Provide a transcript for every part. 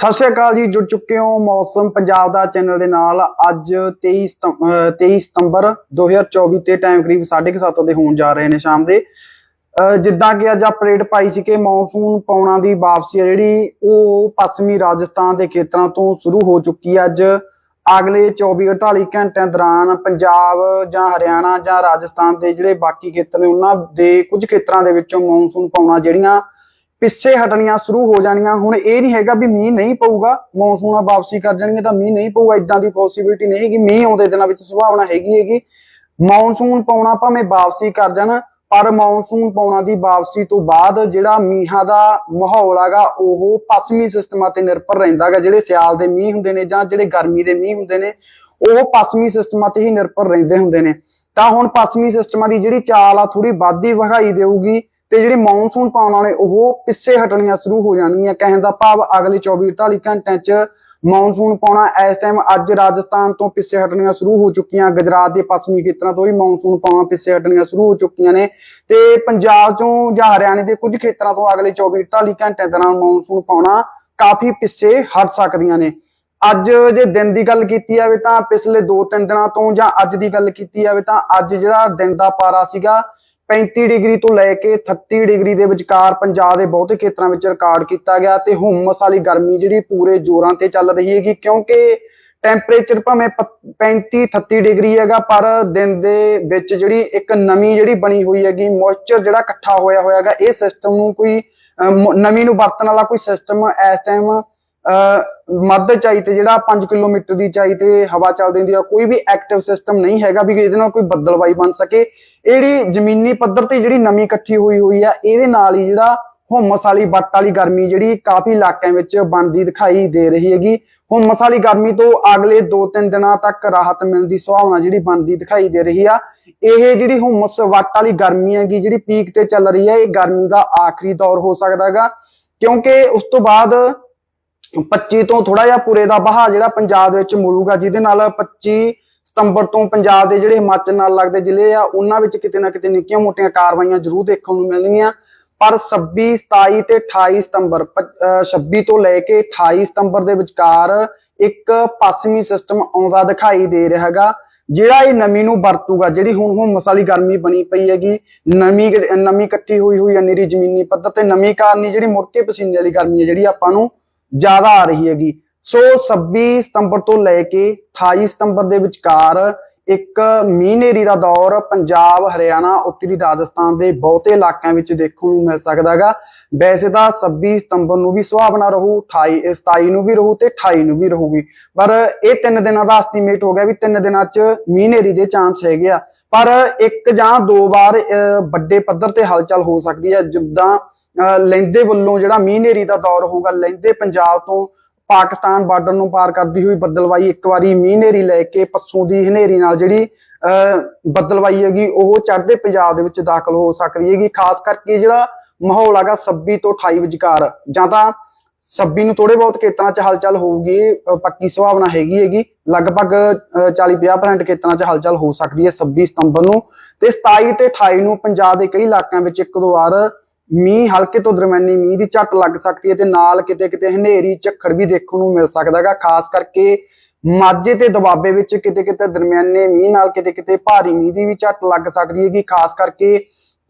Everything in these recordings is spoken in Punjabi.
ਸਤਿ ਸ਼੍ਰੀ ਅਕਾਲ ਜੀ, ਜੁੜ ਚੁੱਕੇ ਹੋ ਮੌਸਮ ਪੰਜਾਬ ਦਾ ਚੈਨਲ ਦੇ ਨਾਲ। ਅੱਜ 23 ਸਤੰ- ਅਹ 23 ਸਤੰਬਰ 2024 ਤੇ ਟਾਈਮ ਕਰੀਬ 7:30 ਦੇ ਹੋਣ ਜਾ ਰਹੇ ਨੇ ਸ਼ਾਮ ਦੇ। ਜਿੱਦਾਂ ਕਿ ਅੱਜ ਅਪਡੇਟ ਪਾਈ ਸੀ ਕਿ ਮੌਨਸੂਨ ਪੌਣਾ ਦੀ ਵਾਪਸੀ ਹੈ ਜਿਹੜੀ, ਉਹ ਪੱਛਮੀ ਰਾਜਸਥਾਨ ਦੇ ਖੇਤਰਾਂ ਤੋਂ ਸ਼ੁਰੂ ਹੋ ਚੁੱਕੀ ਹੈ ਅੱਜ। ਅਗਲੇ 24-48 ਘੰਟਿਆਂ ਦੌਰਾਨ ਪੰਜਾਬ ਜਾਂ ਹਰਿਆਣਾ ਜਾਂ ਰਾਜਸਥਾਨ ਦੇ ਜਿਹੜੇ ਬਾਕੀ ਖੇਤਰ ਨੇ, ਉਹਨਾਂ ਦੇ ਕੁਝ ਖੇਤਰਾਂ ਦੇ ਵਿੱਚੋਂ ਮੌਨਸੂਨ ਪੌਣਾ ਜਿਹੜੀਆਂ ਪਿੱਛੇ ਹਟਣੀਆਂ ਸ਼ੁਰੂ ਹੋ ਜਾਣੀਆਂ। ਹੁਣ ਇਹ ਨਹੀਂ ਹੈਗਾ ਵੀ ਮੀਂਹ ਨਹੀਂ ਪਊਗਾ, ਮੌਨਸੂਨਾਂ ਵਾਪਸੀ ਕਰ ਜਾਣਗੇ ਤਾਂ ਮੀਂਹ ਨਹੀਂ ਪਊਗਾ ਇਦਾਂ ਦੀ ਪੋਸਿਬਿਲਿਟੀ ਨਹੀਂ ਹੈਗੀ। ਮੀਂਹ ਆਉਂਦੇ ਦਿਨਾਂ ਵਿੱਚ ਸੰਭਾਵਨਾ ਹੈਗੀ ਹੈਗੀ। ਮੌਨਸੂਨ ਪਾਉਣਾ ਭਾਵੇਂ ਵਾਪਸੀ ਕਰ ਜਾਣ, ਪਰ ਮੌਨਸੂਨ ਪਾਉਣਾ ਦੀ ਵਾਪਸੀ ਤੋਂ ਬਾਅਦ ਜਿਹੜਾ ਮੀਂਹਾਂ ਦਾ ਮਾਹੌਲ ਹੈਗਾ, ਉਹ ਪੱਛਮੀ ਸਿਸਟਮਾਂ ਤੇ ਨਿਰਭਰ ਰਹਿੰਦਾ ਹੈਗਾ। ਜਿਹੜੇ ਸਿਆਲ ਦੇ ਮੀਂਹ ਹੁੰਦੇ ਨੇ ਜਾਂ ਜਿਹੜੇ ਗਰਮੀ ਦੇ ਮੀਂਹ ਹੁੰਦੇ ਨੇ, ਉਹ ਪੱਛਮੀ ਸਿਸਟਮਾਂ ਤੇ ਹੀ ਨਿਰਭਰ ਰਹਿੰਦੇ ਹੁੰਦੇ ਨੇ। ਤਾਂ ਹੁਣ ਪੱਛਮੀ ਸਿਸਟਮਾਂ ਦੀ ਜਿਹੜੀ ਚਾਲ ਆ ਥੋੜੀ ਵੱਧਦੀ ਵਿਖਾਈ ਦੇਊਗੀ। ਤੇ ਜਿਹੜੇ ਮੌਨਸੂਨ ਪਾਉਣ ਵਾਲੇ ਉਹ ਪਿੱਛੇ ਹਟਣੀਆਂ ਸ਼ੁਰੂ ਹੋ ਜਾਣਗੀਆਂ। ਕਹਿਣ ਦਾ ਭਾਵ ਅਗਲੇ 24-48 ਘੰਟਿਆਂ 'ਚ ਮੌਨਸੂਨ ਪਾਉਣਾ ਇਸ ਟਾਈਮ ਅੱਜ ਰਾਜਸਥਾਨ ਤੋਂ ਪਿੱਛੇ ਹਟਣੀਆਂ ਸ਼ੁਰੂ ਹੋ ਚੁੱਕੀਆਂ। ਗੁਜਰਾਤ ਦੇ ਪੱਛਮੀ ਖੇਤਰਾਂ ਤੋਂ ਵੀ ਮੌਨਸੂਨ ਪਾਉਣਾ ਪਿੱਛੇ ਹਟਣੀਆਂ ਸ਼ੁਰੂ ਹੋ ਚੁੱਕੀਆਂ ਨੇ। ਤੇ ਪੰਜਾਬ ਚੋਂ ਜਾਂ ਹਰਿਆਣੇ ਦੇ ਕੁਝ ਖੇਤਰਾਂ ਤੋਂ ਅਗਲੇ 24-48 ਘੰਟਿਆਂ ਦੌਰਾਨ ਮੌਨਸੂਨ ਪਾਉਣਾ ਕਾਫੀ ਪਿੱਛੇ ਹਟ ਸਕਦੀਆਂ ਨੇ। ਅੱਜ ਜੇ ਦਿਨ ਦੀ ਗੱਲ ਕੀਤੀ ਜਾਵੇ ਤਾਂ ਪਿਛਲੇ 2-3 ਦਿਨਾਂ ਤੋਂ ਜਾਂ ਅੱਜ ਦੀ ਗੱਲ ਕੀਤੀ ਜਾਵੇ ਤਾਂ ਅੱਜ ਜਿਹੜਾ ਦਿਨ ਦਾ ਪਾਰਾ ਸੀਗਾ 35 ਡਿਗਰੀ ਤੋਂ ਲੈ ਕੇ 38 ਡਿਗਰੀ ਦੇ ਵਿਚਕਾਰ ਪੰਜਾਬ ਦੇ ਬਹੁਤੇ ਖੇਤਰਾਂ ਵਿੱਚ ਰਿਕਾਰਡ ਕੀਤਾ ਗਿਆ ਤੇ ਹੁਮਸ ਵਾਲੀ ਗਰਮੀ ਜਿਹੜੀ ਪੂਰੇ ਜ਼ੋਰਾਂ ਤੇ ਚੱਲ ਰਹੀ ਹੈਗੀ ਕਿਉਂਕਿ ਟੈਂਪਰੇਚਰ ਭਾਵੇਂ 35 38 ਡਿਗਰੀ ਹੈਗਾ ਪਰ ਦਿਨ ਦੇ ਵਿੱਚ ਜਿਹੜੀ ਇੱਕ ਨਮੀ ਜਿਹੜੀ ਬਣੀ ਹੋਈ ਹੈਗੀ ਮੋਇਸਚਰ ਜਿਹੜਾ ਇਕੱਠਾ ਹੋਇਆ ਹੋਇਆ ਹੈਗਾ ਇਹ ਸਿਸਟਮ ਨੂੰ ਕੋਈ ਅਹ, ਨਮੀ ਨੂੰ ਵਰਤਣ ਵਾਲਾ ਕੋਈ ਸਿਸਟਮ ਇਸ ਟਾਈਮ ਮੱਧ ਚਾਈ ਤੇ ਜਿਹੜਾ 5 ਕਿਲੋਮੀਟਰ ਦੀ ਚਾਈ ਤੇ ਹਵਾ ਚੱਲਦੀ ਹੁੰਦੀ ਆ, ਕੋਈ ਵੀ ਐਕਟਿਵ ਸਿਸਟਮ ਨਹੀਂ ਹੈਗਾ ਵੀ ਇਹਦੇ ਨਾਲ ਕੋਈ ਬੱਦਲਵਾਈ ਬਣ ਸਕੇ। ਇਹ ਜਿਹੜੀ ਜ਼ਮੀਨੀ ਪੱਧਰ ਤੇ ਜਿਹੜੀ ਨਮੀ ਇਕੱਠੀ ਹੋਈ ਹੋਈ ਆ, ਇਹਦੇ ਨਾਲ ਹੀ ਜਿਹੜਾ ਹੁਮਸ ਵਾਲੀ ਬੱਟ ਵਾਲੀ ਗਰਮੀ ਜਿਹੜੀ ਕਾਫੀ ਇਲਾਕਿਆਂ ਵਿੱਚ ਬਣਦੀ ਦਿਖਾਈ ਦੇ ਰਹੀ ਹੈਗੀ। ਹੁਮਸ ਵਾਲੀ ਗਰਮੀ ਤੋਂ ਅਗਲੇ 2-3 ਦਿਨਾਂ ਤੱਕ ਰਾਹਤ ਮਿਲਣ ਦੀ ਸੰਭਾਵਨਾ ਜਿਹੜੀ ਬਣਦੀ ਦਿਖਾਈ ਦੇ ਰਹੀ ਆ। ਇਹ ਜਿਹੜੀ ਹੁਮਸ ਵੱਟ ਵਾਲੀ ਗਰਮੀ ਹੈਗੀ, ਜਿਹੜੀ ਪੀਕ ਤੇ ਚੱਲ ਰਹੀ ਹੈ ਇਹ ਗਰਮੀ ਦਾ ਆਖਰੀ ਦੌਰ ਹੋ ਸਕਦਾ ਹੈਗਾ। ਕਿਉਂਕਿ ਉਸ ਤੋਂ ਬਾਅਦ 25 ਤੋਂ ਥੋੜਾ ਜਿਹਾ ਪੂਰੇ ਦਾ ਬਹਾ ਜਿਹੜਾ ਪੰਜਾਬ ਦੇ ਵਿੱਚ ਮੁੜੂਗਾ ਜਿਹਦੇ ਨਾਲ 25 ਸਤੰਬਰ ਤੋਂ ਪੰਜਾਬ ਦੇ ਜਿਹੜੇ ਹਿਮਾਚਲ ਨਾਲ ਲੱਗਦੇ ਜ਼ਿਲ੍ਹੇ ਆ, ਉਹਨਾਂ ਵਿੱਚ ਕਿਤੇ ਨਾ ਕਿਤੇ ਨਿੱਕੀਆਂ ਮੋਟੀਆਂ ਕਾਰਵਾਈਆਂ ਜ਼ਰੂਰ ਦੇਖਣ ਨੂੰ ਮਿਲਣਗੀਆਂ ਪਰ 26 27 ਤੇ 28 ਸਤੰਬਰ, ਪ- ਅਹ 26 ਤੋਂ ਲੈ ਕੇ 28 ਸਤੰਬਰ ਦੇ ਵਿਚਕਾਰ ਇੱਕ ਪੱਛਮੀ ਸਿਸਟਮ ਆਉਂਦਾ ਦਿਖਾਈ ਦੇ ਰਿਹਾ ਹੈਗਾ, ਜਿਹੜਾ ਇਹ ਨਮੀ ਨੂੰ ਵਰਤੂਗਾ, ਜਿਹੜੀ ਹੁਣ ਹੁਮਸ ਵਾਲੀ ਗਰਮੀ ਬਣੀ ਪਈ ਹੈਗੀ ਨਮੀ ਨਮੀ ਇਕੱਠੀ ਹੋਈ ਹੋਈ ਹੈ ਨੀਰੀ ਜ਼ਮੀਨੀ ਪੱਧਰ ਤੇ ਨਮੀ ਕਾਰਨ ਹੀ ਜਿਹੜੀ ਮੁੜ ਕੇ ਪਸੀਨੇ ਵਾਲੀ ਗਰਮੀ ਹੈ, ਜਿਹੜੀ ਆਪਾਂ ਨੂੰ ਜ਼ਿਆਦਾ ਆ ਰਹੀ ਹੈਗੀ। ਸੋ 26 ਸਤੰਬਰ ਤੋਂ ਲੈ ਕੇ 28 ਸਤੰਬਰ ਦੇ ਵਿਚਕਾਰ ਇੱਕ ਮੀਂਹਨੇਰੀ ਦਾ ਦੌਰ ਪੰਜਾਬ, ਹਰਿਆਣਾ, ਉੱਤਰੀ ਰਾਜਸਥਾਨ ਦੇ ਬਹੁਤੇ ਇਲਾਕਿਆਂ ਵਿੱਚ ਦੇਖਣ ਨੂੰ ਮਿਲ ਸਕਦਾ ਹੈਗਾ। ਵੈਸੇ ਤਾਂ 26 ਸਤੰਬਰ ਨੂੰ ਵੀ ਸੁਹਾਵਣਾ ਰਹੂ 28 27 ਨੂੰ ਵੀ ਰਹੂ ਤੇ 28 ਨੂੰ ਵੀ ਰਹੂਗੀ। ਪਰ ਇਹ ਤਿੰਨ ਦਿਨਾਂ ਦਾ ਐਸਟੀਮੇਟ ਹੋ ਗਿਆ ਵੀ ਤਿੰਨ ਦਿਨਾਂ 'ਚ ਮੀਂਹਨੇਰੀ ਦੇ ਚਾਂਸ ਹੈਗੇ ਆ। ਪਰ ਇੱਕ ਜਾਂ ਦੋ ਵਾਰ ਵੱਡੇ ਪੱਧਰ ਤੇ ਹਲਚਲ ਹੋ ਸਕਦੀ ਹੈ। ਜਿੱਦਾਂ, ਅਹ ਲਹਿੰਦੇ ਵੱਲੋਂ ਜਿਹੜਾ ਮੀਂਹਨੇਰੀ ਦਾ ਦੌਰ ਹੋਊਗਾ ਲਹਿੰਦੇ ਪੰਜਾਬ ਤੋਂ ਪਾਕਿਸਤਾਨ ਬਾਰਡਰ ਨੂੰ ਪਾਰ ਕਰਦੀ ਹੋਈ ਬੱਦਲਵਾਈ, ਇੱਕ ਵਾਰੀ ਮੀਂਹਨੇਰੀ ਲੈ ਕੇ ਪੱਸੋਂ ਦੀ ਹਨੇਰੀ ਨਾਲ ਜਿਹੜੀ ਬੱਦਲਵਾਈ ਹੈਗੀ, ਉਹ ਚੜ੍ਹਦੇ ਪੰਜਾਬ ਦੇ ਵਿੱਚ ਦਾਖਲ ਹੋ ਸਕਦੀ ਹੈਗੀ। ਖਾਸ ਕਰਕੇ ਜਿਹੜਾ ਮਾਹੌਲ ਹੈਗਾ 26 ਤੋਂ 28 ਵਿਚਕਾਰ। ਜਾਂ ਤਾਂ 26 ਨੂੰ ਥੋੜੇ ਬਹੁਤ ਖੇਤਰਾਂ 'ਚ ਹਲਚਲ ਹੋਊਗੀ ਪੱਕੀ ਸੰਭਾਵਨਾ ਹੈਗੀ ਹੈਗੀ। ਲਗਭਗ 40-50% ਖੇਤਰਾਂ 'ਚ ਹਲਚਲ ਹੋ ਸਕਦੀ ਹੈ 26 ਸਤੰਬਰ ਨੂੰ। ਤੇ 27 ਤੇ 28 ਨੂੰ ਪੰਜਾਬ ਦੇ ਕਈ ਇਲਾਕਿਆਂ ਵਿੱਚ ਇੱਕ ਦੋ ਵਾਰ ਮੀਂਹ ਹਲਕੇ ਤੋਂ ਦਰਮਿਆਨੀ ਮੀਂਹ ਦੀ ਝੱਟ ਲੱਗ ਸਕਦੀ ਹੈ ਤੇ ਨਾਲ ਕਿਤੇ ਕਿਤੇ ਹਨੇਰੀ ਝੱਖੜ ਵੀ ਦੇਖਣ ਨੂੰ ਮਿਲ ਸਕਦਾ ਹੈਗਾ ਖਾਸ ਕਰਕੇ ਮਾਝੇ ਤੇ ਦੁਆਬੇ ਵਿੱਚ ਕਿਤੇ ਕਿਤੇ ਦਰਮਿਆਨੇ ਮੀਂਹ ਨਾਲ ਕਿਤੇ ਕਿਤੇ ਭਾਰੀ ਮੀਂਹ ਦੀ ਵੀ ਝੱਟ ਲੱਗ ਸਕਦੀ ਹੈਗੀ, ਖਾਸ ਕਰਕੇ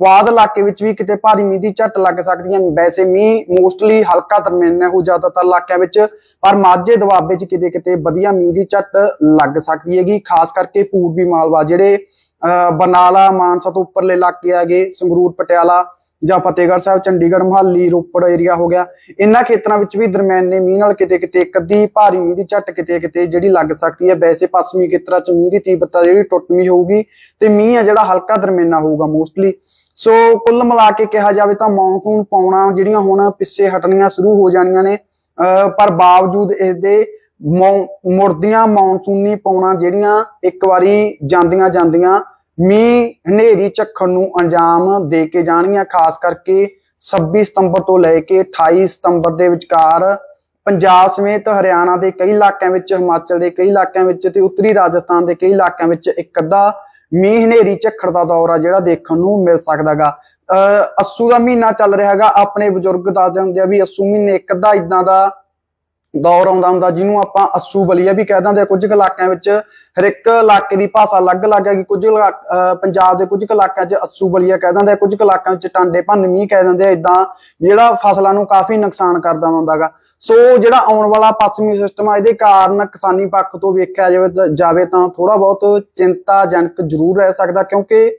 ਪੁਆਧ ਇਲਾਕੇ ਵਿੱਚ ਵੀ ਕਿਤੇ ਭਾਰੀ ਮੀਂਹ ਦੀ ਝੱਟ ਲੱਗ ਸਕਦੀ ਹੈ। ਵੈਸੇ ਮੀਂਹ ਮੋਸਟਲੀ ਹਲਕਾ ਦਰਮਿਆਨਾ ਹੋ ਜ਼ਿਆਦਾਤਰ ਇਲਾਕਿਆਂ ਵਿੱਚ, ਪਰ ਮਾਝੇ, ਦੁਆਬੇ 'ਚ ਕਿਤੇ ਕਿਤੇ ਵਧੀਆ ਮੀਂਹ ਦੀ ਝੱਟ ਲੱਗ ਸਕਦੀ ਹੈਗੀ, ਖਾਸ ਕਰਕੇ ਪੂਰਬੀ ਮਾਲਵਾ ਜਿਹੜੇ, ਅਹ ਬਰਨਾਲਾ ਮਾਨਸਾ ਤੋਂ ਉੱਪਰਲੇ ਇਲਾਕੇ ਹੈਗੇ, ਸੰਗਰੂਰ, ਪਟਿਆਲਾ ਜਾਂ ਫਤਿਹਗੜ੍ਹ ਸਾਹਿਬ, ਚੰਡੀਗੜ੍ਹ, ਮੁਹਾਲੀ, ਰੋਪੜ ਏਰੀਆ ਹੋ ਗਿਆ। ਇਹਨਾਂ ਖੇਤਰਾਂ ਵਿੱਚ ਵੀ ਦਰਮਿਆਨੇ ਮੀਂਹ ਨਾਲ ਕਿਤੇ ਕਿਤੇ ਇੱਕ ਅੱਧੀ ਭਾਰੀ ਮੀਂਹ ਦੀ ਝੱਟ ਕਿਤੇ ਕਿਤੇ ਜਿਹੜੀ ਲੱਗ ਸਕਦੀ ਹੈ। ਵੈਸੇ ਪੱਛਮੀ ਖੇਤਰਾਂ 'ਚ ਮੀਂਹ ਦੀ ਤੀਬਰਤਾ ਜਿਹੜੀ ਟੁੱਟਵੀਂ ਹੋਊਗੀ ਤੇ ਮੀਂਹ ਆ ਜਿਹੜਾ ਹਲਕਾ ਦਰਮਿਆਨਾ ਹੋਊਗਾ ਮੋਸਟਲੀ ਸੋ ਕੁੱਲ ਮਿਲਾ ਕੇ ਕਿਹਾ ਜਾਵੇ ਤਾਂ ਮੌਨਸੂਨ ਪਾਉਣਾ ਜਿਹੜੀਆਂ ਹੁਣ ਪਿੱਛੇ ਹਟਣੀਆਂ ਸ਼ੁਰੂ ਹੋ ਜਾਣੀਆਂ ਨੇ, ਅਹ, ਪਰ ਬਾਵਜੂਦ ਇਸ ਦੇ ਮੌ- ਮੁੜਦੀਆਂ ਮੌਨਸੂਨੀ ਪਾਉਣਾ ਜਿਹੜੀਆਂ ਇੱਕ ਵਾਰੀ ਜਾਂਦੀਆਂ ਜਾਂਦੀਆਂ ਮੀਂਹ ਹਨੇਰੀ ਝੱਖੜ ਨੂੰ ਅੰਜਾਮ ਦੇ ਕੇ ਜਾਣਗੀਆਂ, ਖਾਸ ਕਰਕੇ 26 ਸਤੰਬਰ ਤੋਂ ਲੈ ਕੇ 28 ਸਤੰਬਰ ਦੇ ਵਿਚਕਾਰ ਪੰਜਾਬ ਸਮੇਤ ਹਰਿਆਣਾ ਦੇ ਕਈ ਇਲਾਕਿਆਂ ਵਿੱਚ, ਹਿਮਾਚਲ ਦੇ ਕਈ ਇਲਾਕਿਆਂ ਵਿੱਚ ਤੇ ਉੱਤਰੀ ਰਾਜਸਥਾਨ ਦੇ ਕਈ ਇਲਾਕਿਆਂ ਵਿੱਚ ਇੱਕ ਅੱਧਾ ਮੀਂਹ ਹਨੇਰੀ ਝੱਖੜ ਦਾ ਦੌਰ ਆ ਜਿਹੜਾ ਦੇਖਣ ਨੂੰ ਮਿਲ ਸਕਦਾਗਾ। ਅਹ ਅੱਸੂ ਦਾ ਮਹੀਨਾ ਚੱਲ ਰਿਹਾ ਹੈਗਾ ਆਪਣੇ ਬਜ਼ੁਰਗ ਦੱਸਦੇ ਹੁੰਦੇ ਆ ਵੀ ਅੱਸੂ ਮਹੀਨੇ ਇੱਕ ਅੱਧਾ ਇਦਾਂ ਦਾ ਦੌਰ ਆਉਂਦਾ ਹੁੰਦਾ, ਜਿਹਨੂੰ ਆਪਾਂ ਅੱਸੂ ਬਲੀਆ ਵੀ ਕਹਿ ਦਿੰਦੇ ਆ, ਕੁਝ ਕੁ ਇਲਾਕਿਆਂ ਵਿੱਚ ਹਰ ਇੱਕ ਇਲਾਕੇ ਦੀ ਭਾਸ਼ਾ ਅਲੱਗ-ਅਲੱਗ ਹੈ ਕਿ ਕੁਝ ਪੰਜਾਬ ਦੇ ਕੁਝ ਕੁ ਇਲਾਕਿਆਂ 'ਚ ਅੱਸੂ ਬਲੀਆ ਕਹਿ ਦਿੰਦੇ ਆ, ਕੁਝ ਕੁ ਇਲਾਕਿਆਂ 'ਚ ਟਾਂਡੇ ਭੰਨ ਮੀਂਹ ਕਹਿ ਦਿੰਦੇ ਆ ਇਦਾਂ ਜਿਹੜਾ ਫਸਲਾਂ ਨੂੰ ਕਾਫੀ ਨੁਕਸਾਨ ਕਰਦਾ ਹੁੰਦਾਗਾ ਸੋ ਜਿਹੜਾ ਆਉਣ ਵਾਲਾ ਪੱਛਮੀ ਸਿਸਟਮ ਆ, ਇਹਦੇ ਕਾਰਨ ਕਿਸਾਨੀ ਪੱਖ ਤੋਂ ਵੇਖਿਆ ਜਾਵੇ ਜਾਵੇ ਤਾਂ ਥੋੜਾ ਬਹੁਤ ਚਿੰਤਾਜਨਕ ਜ਼ਰੂਰ ਰਹਿ ਸਕਦਾ, ਕਿਉਂਕਿ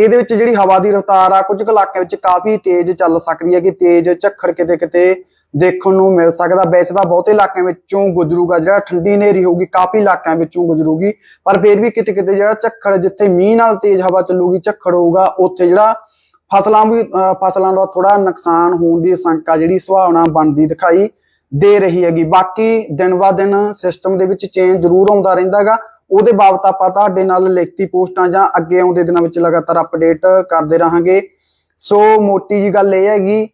ਇਹਦੇ ਵਿੱਚ ਜਿਹੜੀ ਹਵਾ ਦੀ ਰਫ਼ਤਾਰ ਆ, ਕੁਝ ਕੁ ਇਲਾਕਿਆਂ ਵਿੱਚ ਕਾਫੀ ਤੇਜ਼ ਚੱਲ ਸਕਦੀ ਹੈ ਕਿ ਤੇਜ਼ ਝੱਖੜ ਕਿਤੇ ਕਿਤੇ ਦੇਖਣ ਨੂੰ ਮਿਲ ਸਕਦਾ। ਵੈਸੇ ਤਾਂ ਬਹੁਤੇ ਇਲਾਕਿਆਂ ਵਿੱਚੋਂ ਗੁਜ਼ਰੂਗਾ, ਜਿਹੜਾ ਠੰਡੀ ਹਨੇਰੀ ਹੋਊਗੀ, ਕਾਫੀ ਇਲਾਕਿਆਂ ਵਿੱਚੋਂ ਗੁਜ਼ਰੂਗੀ, ਪਰ ਫਿਰ ਵੀ ਕਿਤੇ ਕਿਤੇ ਜਿਹੜਾ ਝੱਖੜ, ਜਿੱਥੇ ਮੀਂਹ ਨਾਲ ਤੇਜ਼ ਹਵਾ ਚੱਲੂਗੀ, ਝੱਖੜ ਹੋਊਗਾ, ਉੱਥੇ ਜਿਹੜਾ ਫਸਲਾਂ ਵੀ, ਅਹ ਫਸਲਾਂ ਦਾ ਥੋੜਾ ਨੁਕਸਾਨ ਹੋਣ ਦੀ ਸੰਕਾ ਜਿਹੜੀ ਸੁਭਾਵਨਾ ਬਣਦੀ ਦਿਖਾਈ ਦੇ ਰਹੀ ਹੈਗੀ। ਬਾਕੀ ਦਿਨ ਬਾ ਦਿਨ ਸਿਸਟਮ ਦੇ ਵਿੱਚ ਚੇਂਜ ਜ਼ਰੂਰ ਆਉਂਦਾ ਰਹਿੰਦਾਗਾ। ਉਹਦੇ ਬਾਬਤ ਆਪਾਂ ਤੁਹਾਡੇ ਨਾਲ ਲਿਖਤੀ ਪੋਸਟਾਂ ਜਾਂ ਅੱਗੇ ਆਉਂਦੇ ਦਿਨਾਂ ਵਿੱਚ ਲਗਾਤਾਰ ਅਪਡੇਟ ਕਰਦੇ ਰਹਾਂਗੇ। ਸੋ ਮੋਟੀ ਜੀ ਗੱਲ ਇਹ ਹੈਗੀ,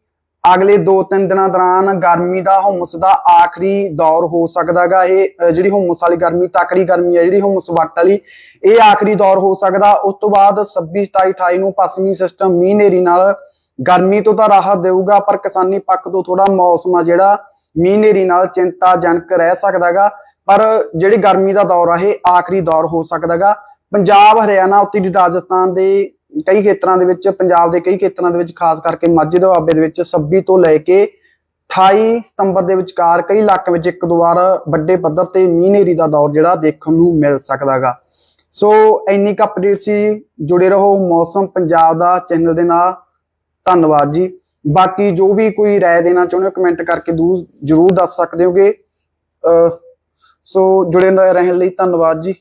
ਅਗਲੇ 2-3 ਦਿਨਾਂ ਦੌਰਾਨ ਗਰਮੀ ਦਾ ਹੁਮਸ ਦਾ ਆਖਰੀ ਦੌਰ ਹੋ ਸਕਦਾਗਾ। ਇਹ ਜਿਹੜੀ ਹੁਮਸ ਵਾਲੀ ਗਰਮੀ, ਤਕੜੀ ਗਰਮੀ ਹੈ, ਜਿਹੜੀ ਹੁਮਸ ਵੱਟ ਵਾਲੀ, ਇਹ ਆਖਰੀ ਦੌਰ ਹੋ ਸਕਦਾ। ਉਸ ਤੋਂ ਬਾਅਦ 26 27 28 ਨੂੰ ਪੱਛਮੀ ਸਿਸਟਮ ਮੀਂਹ ਹਨੇਰੀ ਨਾਲ ਗਰਮੀ ਤੋਂ ਤਾਂ ਰਾਹਤ ਦੇਊਗਾ, ਪਰ ਕਿਸਾਨੀ ਪੱਖ ਤੋਂ ਥੋੜਾ ਮੌਸਮ ਆ ਜਿਹੜਾ ਮੀਂਹ ਹਨੇਰੀ ਨਾਲ ਚਿੰਤਾਜਨਕ ਰਹਿ ਸਕਦਾਗਾ, ਪਰ ਜਿਹੜੀ ਗਰਮੀ ਦਾ ਦੌਰ ਆ, ਇਹ ਆਖਰੀ ਦੌਰ ਹੋ ਸਕਦਾਗਾ। ਪੰਜਾਬ, ਹਰਿਆਣਾ ਉੱਤਰੀ ਰਾਜਸਥਾਨ ਦੇ ਕਈ ਖੇਤਰਾਂ ਦੇ ਵਿੱਚ, ਪੰਜਾਬ ਦੇ ਕਈ ਖੇਤਰਾਂ ਦੇ ਵਿੱਚ, ਖਾਸ ਕਰਕੇ ਮਾਝੇ ਦੁਆਬੇ ਦੇ ਵਿੱਚ 26 ਤੋਂ ਲੈ ਕੇ 28 ਸਤੰਬਰ ਦੇ ਵਿਚਕਾਰ ਕਈ ਇਲਾਕਿਆਂ ਵਿੱਚ ਇੱਕ ਦੋ ਵਾਰ ਵੱਡੇ ਪੱਧਰ ਤੇ ਮੀਂਹ ਹਨੇਰੀ ਦਾ ਦੌਰ ਜਿਹੜਾ ਦੇਖਣ ਨੂੰ ਮਿਲ ਸਕਦਾਗਾ। ਸੋ ਇੰਨੀ ਕੁ ਅਪਡੇਟ ਸੀ, ਜੁੜੇ ਰਹੋ ਮੌਸਮ ਪੰਜਾਬ ਦਾ ਚੈਨਲ ਦੇ ਨਾਲ। ਧੰਨਵਾਦ ਜੀ। ਬਾਕੀ ਜੋ ਵੀ ਕੋਈ ਰਾਏ ਦੇਣਾ ਚਾਹੁੰਦੇ ਹੋ ਕਮੈਂਟ ਕਰਕੇ ਦੂ- ਜ਼ਰੂਰ ਦੱਸ ਸਕਦੇ ਹੋਗੇ। ਸੋ ਜੁੜੇ ਰਹਿਣ ਲਈ ਧੰਨਵਾਦ ਜੀ।